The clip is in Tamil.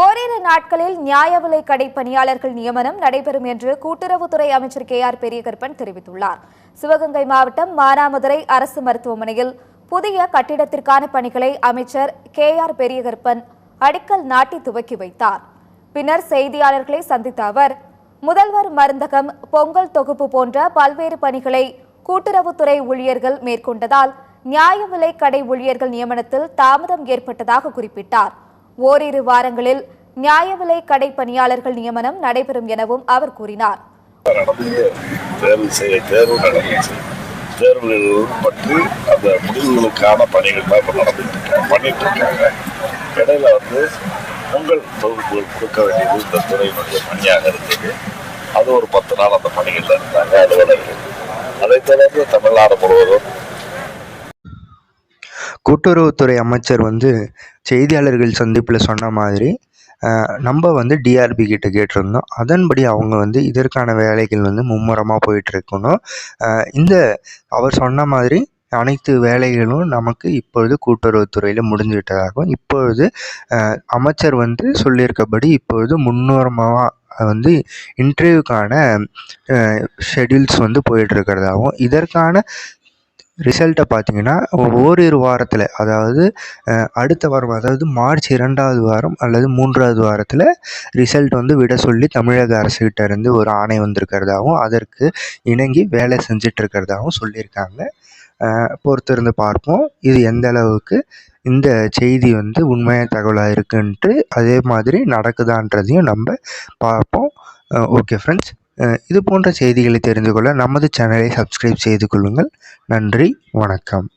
ஓரிரு நாட்களில் நியாய விலை கடை பணியாளர்கள் நியமனம் நடைபெறும் என்று கூட்டுறவுத்துறை அமைச்சர் கே ஆர் பெரியகருப்பன் தெரிவித்துள்ளார். சிவகங்கை மாவட்டம் மானாமதுரை அரசு மருத்துவமனையில் புதிய கட்டிடத்திற்கான பணிகளை அமைச்சர் கே ஆர் பெரியகருப்பன் அடிக்கல் நாட்டி துவக்கி வைத்தார். பின்னர் செய்தியாளர்களை சந்தித்த அவர் முதல்வர் மருந்தகம் பொங்கல் தொகுப்பு போன்ற பல்வேறு பணிகளை கூட்டுறவுத்துறை ஊழியர்கள் மேற்கொண்டதால் நியாய விலை கடை ஊழியர்கள் நியமனத்தில் தாமதம் ஏற்பட்டதாக குறிப்பிட்டார். ஓரிரு வாரங்களில் நியாய விலை கடை பணியாளர்கள் நியமனம் நடைபெறும் எனவும் அவர் கூறினார். நடந்து தேர்வு அந்த முடிவுகளுக்கான பணிகள் தான் இப்போ நடந்துட்டு பண்ணிட்டு இருக்காங்க. இடையில வந்து உங்கள் தொகுப்புகள் கொடுக்க வேண்டியது இந்த துறையினுடைய பணியாக இருந்தது. அது ஒரு பத்து நாள் அந்த பணிகள்ல இருந்தாங்க அலுவலர்கள் அதைத் தொடர்ந்து தமிழ்நாடு முழுவதும் கூட்டுறவுத்துறை அமைச்சர் வந்து செய்தியாளர்கள் சந்திப்பில் சொன்ன மாதிரி நம்ம வந்து டிஆர்பி கிட்ட கேட்டிருந்தோம். அதன்படி அவங்க வந்து இதற்கான வேலைகள் வந்து மும்முரமாக போயிட்டு இருக்கணும் இந்த அவர் சொன்ன மாதிரி அனைத்து வேலைகளும் நமக்கு இப்பொழுது கூட்டுறவுத்துறையில் முடிஞ்சுவிட்டதாகவும் இப்பொழுது அமைச்சர் வந்து சொல்லியிருக்கபடி இப்பொழுது முன்னுரமாக வந்து இன்டர்வியூக்கான ஷெட்யூல்ஸ் வந்து போயிட்டு இருக்கிறதாகவும் இதற்கான ரிசல்ட்டை பார்த்தீங்கன்னா ஓரிரு வாரத்தில் அதாவது அடுத்த வாரம் அதாவது மார்ச் இரண்டாவது வாரம் அல்லது மூன்றாவது வாரத்தில் ரிசல்ட் வந்து விட சொல்லி தமிழக அரசுகிட்ட இருந்து ஒரு ஆணை வந்திருக்கிறதாகவும் அதற்கு இணங்கி வேலை செஞ்சிட்டு இருக்கிறதாகவும் சொல்லியிருக்காங்க பொறுத்திருந்து பார்ப்போம். இது எந்த அளவுக்கு இந்த செய்தி வந்து உண்மையான தகவலாக இருக்குன்ட்டு அதே மாதிரி நடக்குதான்றதையும் நம்ம பார்ப்போம். ஓகே ஃப்ரெண்ட்ஸ் இது போன்ற செய்திகளை தெரிந்து கொள்ள நமது சேனலை சப்ஸ்கிரைப் செய்து கொள்ளுங்கள். நன்றி வணக்கம்.